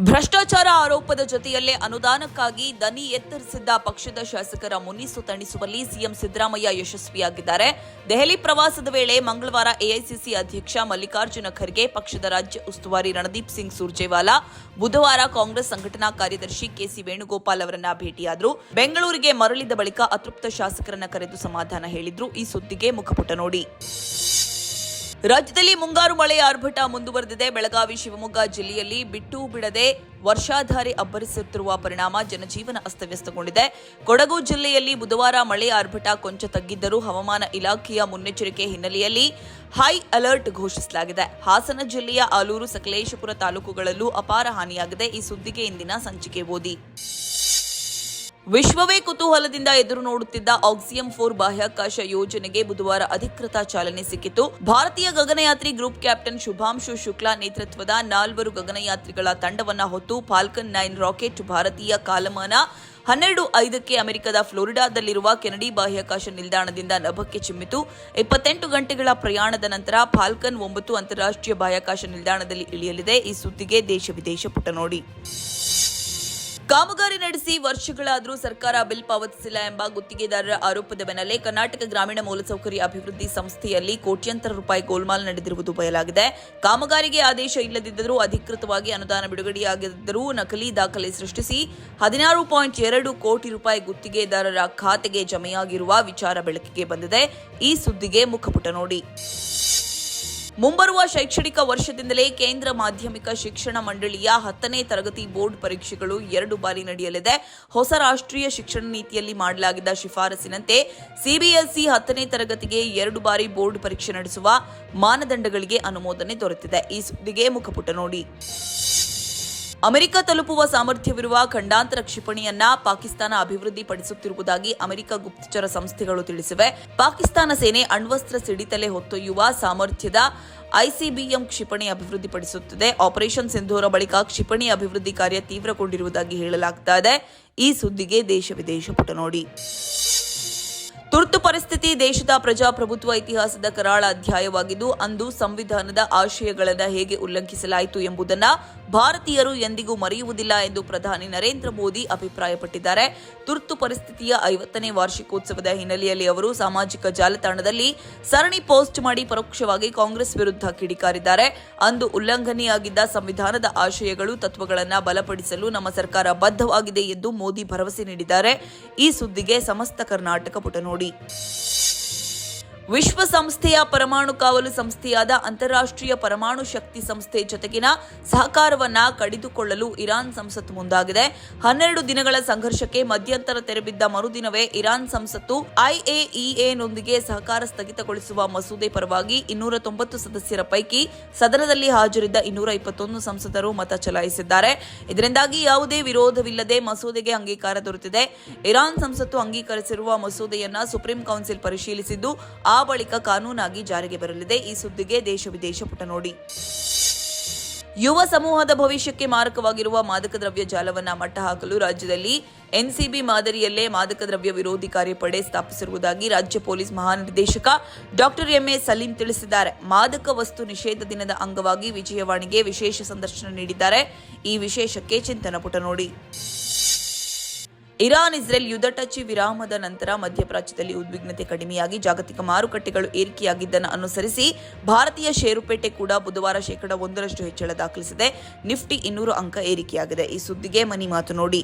ಭ್ರಷ್ಟಾಚಾರ ಆರೋಪದ ಜೊತೆಯಲ್ಲೇ ಅನುದಾನಕ್ಕಾಗಿ ದನಿ ಎತ್ತರಿಸಿದ್ದ ಪಕ್ಷದ ಶಾಸಕರ ಮುನಿಸು ತಣಿಸುವಲ್ಲಿ ಸಿಎಂ ಸಿದ್ದರಾಮಯ್ಯ ಯಶಸ್ವಿಯಾಗಿದ್ದಾರೆ. ದೆಹಲಿ ಪ್ರವಾಸದ ವೇಳೆ ಮಂಗಳವಾರ ಎಐಸಿಸಿ ಅಧ್ಯಕ್ಷ ಮಲ್ಲಿಕಾರ್ಜುನ ಖರ್ಗೆ, ಪಕ್ಷದ ರಾಜ್ಯ ಉಸ್ತುವಾರಿ ರಣದೀಪ್ ಸಿಂಗ್ ಸುರ್ಜೇವಾಲಾ, ಬುಧವಾರ ಕಾಂಗ್ರೆಸ್ ಸಂಘಟನಾ ಕಾರ್ಯದರ್ಶಿ ಕೆಸಿ ವೇಣುಗೋಪಾಲ್ ಅವರನ್ನ ಭೇಟಿಯಾದರು. ಬೆಂಗಳೂರಿಗೆ ಮರಳಿದ ಬಳಿಕ ಅತೃಪ್ತ ಶಾಸಕರನ್ನ ಕರೆದು ಸಮಾಧಾನ ಹೇಳಿದ್ರು. ಈ ಸುದ್ದಿಗೆ ಮುಖಪುಟ ನೋಡಿ. ರಾಜ್ಯದಲ್ಲಿ ಮುಂಗಾರು ಮಳೆಯ ಆರ್ಭಟ ಮುಂದುವರೆದಿದೆ. ಬೆಳಗಾವಿ, ಶಿವಮೊಗ್ಗ ಜಿಲ್ಲೆಯಲ್ಲಿ ಬಿಟ್ಟು ಬಿಡದೆ ವರ್ಷಾಧಾರೆ ಅಬ್ಬರಿಸುತ್ತಿರುವ ಪರಿಣಾಮ ಜನಜೀವನ ಅಸ್ತವ್ಯಸ್ತಗೊಂಡಿದೆ. ಕೊಡಗು ಜಿಲ್ಲೆಯಲ್ಲಿ ಬುಧವಾರ ಮಳೆ ಆರ್ಭಟ ಕೊಂಚ ತಗ್ಗಿದ್ದರೂ ಹವಾಮಾನ ಇಲಾಖೆಯ ಮುನ್ನೆಚ್ಚರಿಕೆ ಹಿನ್ನೆಲೆಯಲ್ಲಿ ಹೈ ಅಲರ್ಟ್ ಘೋಷಿಸಲಾಗಿದೆ. ಹಾಸನ ಜಿಲ್ಲೆಯ ಆಲೂರು, ಸಕಲೇಶಪುರ ತಾಲೂಕುಗಳಲ್ಲೂ ಅಪಾರ ಹಾನಿಯಾಗಿದೆ. ಈ ಸುದ್ದಿಗೆ ಇಂದಿನ ಸಂಚಿಕೆ ಓದಿ. ವಿಶ್ವವೇ ಕುತೂಹಲದಿಂದ ಎದುರು ನೋಡುತ್ತಿದ್ದ ಆಕ್ಸಿಯಂ ಫೋರ್ ಬಾಹ್ಯಾಕಾಶ ಯೋಜನೆಗೆ ಬುಧವಾರ ಅಧಿಕೃತ ಚಾಲನೆ ಸಿಕ್ಕಿತು. ಭಾರತೀಯ ಗಗನಯಾತ್ರಿ ಗ್ರೂಪ್ ಕ್ಯಾಪ್ಟನ್ ಶುಭಾಂಶು ಶುಕ್ಲಾ ನೇತೃತ್ವದ ನಾಲ್ವರು ಗಗನಯಾತ್ರಿಗಳ ತಂಡವನ್ನ ಹೊತ್ತು ಫಾಲ್ಕನ್ ನೈನ್ ರಾಕೆಟ್ ಭಾರತೀಯ ಕಾಲಮಾನ ಹನ್ನೆರಡು ಐದಕ್ಕೆ ಅಮೆರಿಕದ ಫ್ಲೋರಿಡಾದಲ್ಲಿರುವ ಕೆನಡಿ ಬಾಹ್ಯಾಕಾಶ ನಿಲ್ದಾಣದಿಂದ ನಭಕ್ಕೆ ಚಿಮ್ಮಿತು. ಇಪ್ಪತ್ತೆಂಟು ಗಂಟೆಗಳ ಪ್ರಯಾಣದ ನಂತರ ಫಾಲ್ಕನ್ ಒಂಬತ್ತು ಅಂತಾರಾಷ್ಟ್ರೀಯ ಬಾಹ್ಯಾಕಾಶ ನಿಲ್ದಾಣದಲ್ಲಿ ಇಳಿಯಲಿದೆ. ಈ ಸುದ್ದಿಗೆ ದೇಶ ವಿದೇಶ ಪುಟ ನೋಡಿ. ಕಾಮಗಾರಿ ನಡೆಸಿ ವರ್ಷಗಳಾದರೂ ಸರ್ಕಾರ ಬಿಲ್ ಪಾವತಿಸಿಲ್ಲ ಎಂಬ ಗುತ್ತಿಗೆದಾರರ ಆರೋಪದ ಬೆನ್ನಲ್ಲೇ ಕರ್ನಾಟಕ ಗ್ರಾಮೀಣ ಮೂಲಸೌಕರ್ಯ ಅಭಿವೃದ್ಧಿ ಸಂಸ್ಥೆಯಲ್ಲಿ ಕೋಟ್ಯಂತರ ರೂಪಾಯಿ ಗೋಲ್ಮಾಲ್ ನಡೆದಿರುವುದು ಬಯಲಾಗಿದೆ. ಕಾಮಗಾರಿಗೆ ಆದೇಶ ಇಲ್ಲದಿದ್ದರೂ ಅಧಿಕೃತವಾಗಿ ಅನುದಾನ ಬಿಡುಗಡೆಯಾಗಿದ್ದರೂ ನಕಲಿ ದಾಖಲೆ ಸೃಷ್ಟಿಸಿ ಹದಿನಾರು ಪಾಯಿಂಟ್ ಎರಡು ಕೋಟಿ ರೂಪಾಯಿ ಗುತ್ತಿಗೆದಾರರ ಖಾತೆಗೆ ಜಮೆಯಾಗಿರುವ ವಿಚಾರ ಬೆಳಕಿಗೆ ಬಂದಿದೆ. ಈ ಸುದ್ದಿಗೆ ಮುಖಪುಟ ನೋಡಿ. ಮುಂಬರುವ ಶೈಕ್ಷಣಿಕ ವರ್ಷದಿಂದಲೇ ಕೇಂದ್ರ ಮಾಧ್ಯಮಿಕ ಶಿಕ್ಷಣ ಮಂಡಳಿಯ ಹತ್ತನೇ ತರಗತಿ ಬೋರ್ಡ್ ಪರೀಕ್ಷೆಗಳು ಎರಡು ಬಾರಿ ನಡೆಯಲಿದೆ. ಹೊಸ ರಾಷ್ಟ್ರೀಯ ಶಿಕ್ಷಣ ನೀತಿಯಲ್ಲಿ ಮಾಡಲಾಗಿದ್ದ ಶಿಫಾರಸಿನಂತೆ ಸಿಬಿಎಸ್ಇ ಹತ್ತನೇ ತರಗತಿಗೆ ಎರಡು ಬಾರಿ ಬೋರ್ಡ್ ಪರೀಕ್ಷೆ ನಡೆಸುವ ಮಾನದಂಡಗಳಿಗೆ ಅನುಮೋದನೆ ದೊರೆತಿದೆ. ಈ ಸುದ್ದಿಗೆ ಮುಖಪುಟ ನೋಡಿ. ಅಮೆರಿಕ ತಲುಪುವ ಸಾಮರ್ಥ್ಯವಿರುವ ಖಂಡಾಂತರ ಕ್ಷಿಪಣಿಯನ್ನ ಪಾಕಿಸ್ತಾನ ಅಭಿವೃದ್ಧಿಪಡಿಸುತ್ತಿರುವುದಾಗಿ ಅಮೆರಿಕ ಗುಪ್ತಚರ ಸಂಸ್ಥೆಗಳು ತಿಳಿಸಿವೆ. ಪಾಕಿಸ್ತಾನ ಸೇನೆ ಅಣ್ವಸ್ತ್ರ ಸಿಡಿತಲೆ ಹೊತ್ತೊಯ್ಯುವ ಸಾಮರ್ಥ್ಯದ ಐಸಿಬಿಎಂ ಕ್ಷಿಪಣಿ ಅಭಿವೃದ್ಧಿಪಡಿಸುತ್ತಿದೆ. ಆಪರೇಷನ್ ಸಿಂಧೂರ ಬಳಿಕ ಕ್ಷಿಪಣಿ ಅಭಿವೃದ್ಧಿ ಕಾರ್ಯ ತೀವ್ರಗೊಂಡಿರುವುದಾಗಿ ಹೇಳಲಾಗ್ತಾ ಇದೆ. ಈ ಸುದ್ದಿಗೆ ದೇಶ ವಿದೇಶ ಪುಟ ನೋಡಿ. ತುರ್ತು ಪರಿಸ್ಥಿತಿ ದೇಶದ ಪ್ರಜಾಪ್ರಭುತ್ವ ಇತಿಹಾಸದ ಕರಾಳ ಅಧ್ಯಾಯವಾಗಿದ್ದು, ಅಂದು ಸಂವಿಧಾನದ ಆಶಯಗಳನ್ನು ಹೇಗೆ ಉಲ್ಲಂಘಿಸಲಾಯಿತು ಎಂಬುದನ್ನು ಭಾರತೀಯರು ಎಂದಿಗೂ ಮರೆಯುವುದಿಲ್ಲ ಎಂದು ಪ್ರಧಾನಿ ನರೇಂದ್ರ ಮೋದಿ ಅಭಿಪ್ರಾಯಪಟ್ಟಿದ್ದಾರೆ. ತುರ್ತು ಪರಿಸ್ಥಿತಿಯ ಐವತ್ತನೇ ವಾರ್ಷಿಕೋತ್ಸವದ ಹಿನ್ನೆಲೆಯಲ್ಲಿ ಅವರು ಸಾಮಾಜಿಕ ಜಾಲತಾಣದಲ್ಲಿ ಸರಣಿ ಪೋಸ್ಟ್ ಮಾಡಿ ಪರೋಕ್ಷವಾಗಿ ಕಾಂಗ್ರೆಸ್ ವಿರುದ್ಧ ಕಿಡಿಕಾರಿದ್ದಾರೆ. ಅಂದು ಉಲ್ಲಂಘನೆಯಾಗಿದ್ದ ಸಂವಿಧಾನದ ಆಶಯಗಳು, ತತ್ವಗಳನ್ನು ಬಲಪಡಿಸಲು ನಮ್ಮ ಸರ್ಕಾರ ಬದ್ಧವಾಗಿದೆ ಎಂದು ಮೋದಿ ಭರವಸೆ ನೀಡಿದ್ದಾರೆ. ಈ ಸುದ್ದಿಗೆ ಸಮಸ್ತ ಕರ್ನಾಟಕ ಪುಟ ನೋಡಿ Howdy. ವಿಶ್ವಸಂಸ್ಥೆಯ ಪರಮಾಣು ಕಾವಲು ಸಂಸ್ಥೆಯಾದ ಅಂತಾರಾಷ್ಟ್ರೀಯ ಪರಮಾಣು ಶಕ್ತಿ ಸಂಸ್ಥೆ ಜೊತೆಗಿನ ಸಹಕಾರವನ್ನ ಕಡಿದುಕೊಳ್ಳಲು ಇರಾನ್ ಸಂಸತ್ತು ಮುಂದಾಗಿದೆ. ಹನ್ನೆರಡು ದಿನಗಳ ಸಂಘರ್ಷಕ್ಕೆ ಮಧ್ಯಂತರ ತೆರೆಬಿದ್ದ ಮರುದಿನವೇ ಇರಾನ್ ಸಂಸತ್ತು ಐಎಇಎನೊಂದಿಗೆ ಸಹಕಾರ ಸ್ಥಗಿತಗೊಳಿಸುವ ಮಸೂದೆ ಪರವಾಗಿ ಇನ್ನೂರ ತೊಂಬತ್ತು ಸದಸ್ಯರ ಪೈಕಿ ಸದನದಲ್ಲಿ ಹಾಜರಿದ್ದ ಇನ್ನೂರ ಇಪ್ಪತ್ತೊಂದು ಸಂಸದರು ಮತ ಚಲಾಯಿಸಿದ್ದಾರೆ. ಇದರಿಂದಾಗಿ ಯಾವುದೇ ವಿರೋಧವಿಲ್ಲದೆ ಮಸೂದೆಗೆ ಅಂಗೀಕಾರ ದೊರೆತಿದೆ. ಇರಾನ್ ಸಂಸತ್ತು ಅಂಗೀಕರಿಸಿರುವ ಮಸೂದೆಯನ್ನ ಸುಪ್ರೀಂ ಕೌನ್ಸಿಲ್ ಪರಿಶೀಲಿಸಿದ್ದು, ಆ ಬಳಿಕ ಕಾನೂನಾಗಿ ಜಾರಿಗೆ ಬರಲಿದೆ. ಈ ಸುದ್ದಿಗೆ ದೇಶ ವಿದೇಶ ಪುಟ ನೋಡಿ. ಯುವ ಸಮೂಹದ ಭವಿಷ್ಯಕ್ಕೆ ಮಾರಕವಾಗಿರುವ ಮಾದಕ ದ್ರವ್ಯ ಜಾಲವನ್ನ ಮಟ್ಟ ಹಾಕಲು ರಾಜ್ಯದಲ್ಲಿ ಎನ್ಸಿಬಿ ಮಾದರಿಯಲ್ಲೇ ಮಾದಕ ದ್ರವ್ಯ ವಿರೋಧಿ ಕಾರ್ಯಪಡೆ ಸ್ಥಾಪಿಸಿರುವುದಾಗಿ ರಾಜ್ಯ ಪೊಲೀಸ್ ಮಹಾನಿರ್ದೇಶಕ ಡಾಕ್ಟರ್ ಎಂಎ ಸಲೀಂ ತಿಳಿಸಿದ್ದಾರೆ. ಮಾದಕ ವಸ್ತು ನಿಷೇಧ ದಿನದ ಅಂಗವಾಗಿ ವಿಜಯವಾಣಿಗೆ ವಿಶೇಷ ಸಂದರ್ಶನ ನೀಡಿದ್ದಾರೆ. ಈ ವಿಶೇಷಕ್ಕೆ ಚಿಂತನ ಪುಟ ನೋಡಿ. ಇರಾನ್, ಇಸ್ರೇಲ್ ಯುದ್ಧ ಟಚಿ ವಿರಾಮದ ನಂತರ ಮಧ್ಯಪ್ರಾಚ್ಯದಲ್ಲಿ ಉದ್ವಿಗ್ನತೆ ಕಡಿಮೆಯಾಗಿ ಜಾಗತಿಕ ಮಾರುಕಟ್ಟೆಗಳು ಏರಿಕೆಯಾಗಿದ್ದನ್ನು ಅನುಸರಿಸಿ ಭಾರತೀಯ ಷೇರುಪೇಟೆ ಕೂಡ ಬುಧವಾರ ಶೇಕಡ ಒಂದರಷ್ಟು ಹೆಚ್ಚಳ ದಾಖಲಿಸಿದೆ. ನಿಫ್ಟಿ ಇನ್ನೂರು ಅಂಕ ಏರಿಕೆಯಾಗಿದೆ. ಈ ಸುದ್ದಿಗೆ ಮನಿ ಮಾತು ನೋಡಿ.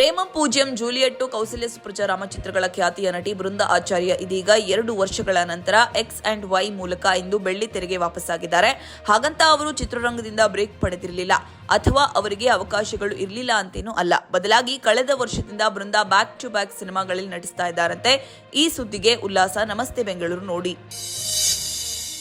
ಪ್ರೇಮಂ ಪೂಜ್ಯಂ ಜೂಲಿಯಟ್ಟು ಕೌಸಲ್ಯ ಸುಪ್ರಜಾ ರಾಮಚಿತ್ರಗಳ ಖ್ಯಾತಿಯ ನಟಿ ಬೃಂದ ಆಚಾರ್ಯ ಇದೀಗ ಎರಡು ವರ್ಷಗಳ ನಂತರ ಎಕ್ಸ್ ಅಂಡ್ ವೈ ಮೂಲಕ ಇಂದು ಬೆಳ್ಳಿ ತೆರೆಗೆ ವಾಪಸ್ಸಾಗಿದ್ದಾರೆ. ಹಾಗಂತ ಅವರು ಚಿತ್ರರಂಗದಿಂದ ಬ್ರೇಕ್ ಪಡೆದಿರಲಿಲ್ಲ. ಅಥವಾ ಅವರಿಗೆ ಅವಕಾಶಗಳು ಇರಲಿಲ್ಲ ಅಂತೇನೂ ಅಲ್ಲ. ಬದಲಾಗಿ ಕಳೆದ ವರ್ಷದಿಂದ ಬೃಂದ ಬ್ಯಾಕ್ ಟು ಬ್ಯಾಕ್ ಸಿನಿಮಾಗಳಲ್ಲಿ ನಟಿಸ್ತಾ ಇದ್ದಾರಂತೆ. ಈ ಸುದ್ದಿಗೆ ಉಲ್ಲಾಸ. ನಮಸ್ತೆ ಬೆಂಗಳೂರು ನೋಡಿ.